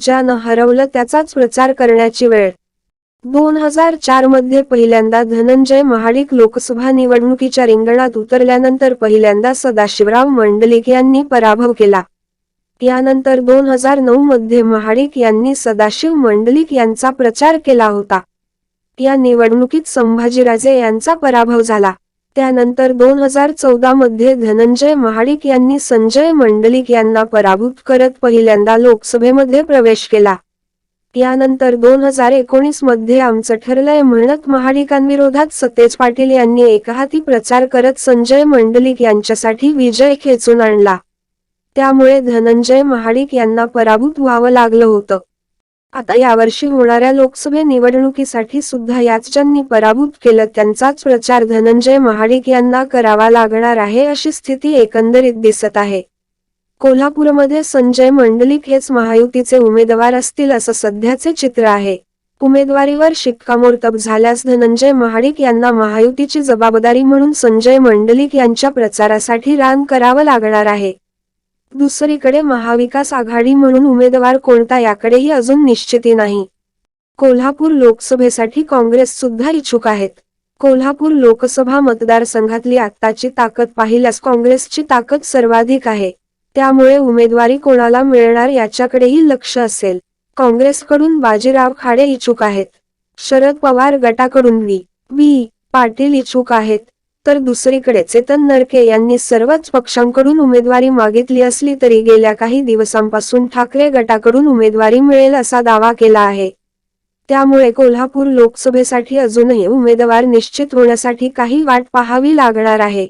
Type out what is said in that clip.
ज्यानं हरवलं त्याचाच प्रचार करण्याची वेळ. दोन हजार चारमध्ये पहिल्यांदा धनंजय महाडिक लोकसभा निवडणुकीच्या रिंगणात उतरल्यानंतर पहिल्यांदा सदाशिवराव मंडलिक यांनी पराभव केला. यानंतर दोन हजार नऊ मध्ये महाडिक यांनी सदाशिव मंडलिक यांचा प्रचार केला होता. या निवडणुकीत संभाजीराजे यांचा पराभव झाला. त्यानंतर दोन हजार चौदा मध्ये धनंजय महाडिक यांनी संजय मंडलिक यांना पराभूत करत पहिल्यांदा लोकसभेमध्ये प्रवेश केला. यानंतर दोन हजार एकोणीसमध्ये आमचं ठरलंय म्हणत महाडिकांविरोधात सतेज पाटील यांनी एकहाती प्रचार करत संजय मंडलिक यांच्यासाठी विजय खेचून आणला. त्यामुळे धनंजय महाडिक यांना पराभूत व्हावं लागलं होतं. आता यावर्षी होणाऱ्या लोकसभे निवडणुकीसाठी सुद्धा याच ज्यांनी पराभूत केलं. त्यांचाच प्रचार धनंजय महाडिक यांना करावा लागणार आहे अशी स्थिती एकंदरीत दिसत आहे. कोल्हापूरमध्ये संजय मंडलिक हेच महायुतीचे उमेदवार असतील असं सध्याचे चित्र आहे. उमेदवारीवर शिक्कामोर्तब झाल्यास धनंजय महाडिक यांना महायुतीची जबाबदारी म्हणून संजय मंडलिक यांच्या प्रचारासाठी रान करावं लागणार आहे. दुसरीकडे महाविकास आघाडी म्हणून उमेदवार कोणता याकडेही अजून निश्चिती नाही. कोल्हापूर लोकसभेसाठी काँग्रेस सुद्धा इच्छुक आहेत. कोल्हापूर लोकसभा मतदारसंघातली आत्ताची ताकद पाहिल्यास काँग्रेसची ताकद सर्वाधिक आहे. त्यामुळे उमेदवारी कोणाला मिळणार याच्याकडेही लक्ष असेल. काँग्रेसकडून बाजीराव खाडे इच्छुक आहेत. शरद पवार गटाकडून व्ही व्ही पाटील इच्छुक आहेत. तर दुसरीकडे चेतन नरके यांनी सर्वच पक्षांकडून उमेदवारी मागितली असली तरी गेल्या काही दिवसांपासून ठाकरे गटाकडून उमेदवारी मिळेल असा दावा केला आहे. त्यामुळे कोल्हापूर लोकसभेसाठी अजूनही उमेदवार निश्चित होण्यासाठी काही वाट पाहावी लागणार आहे.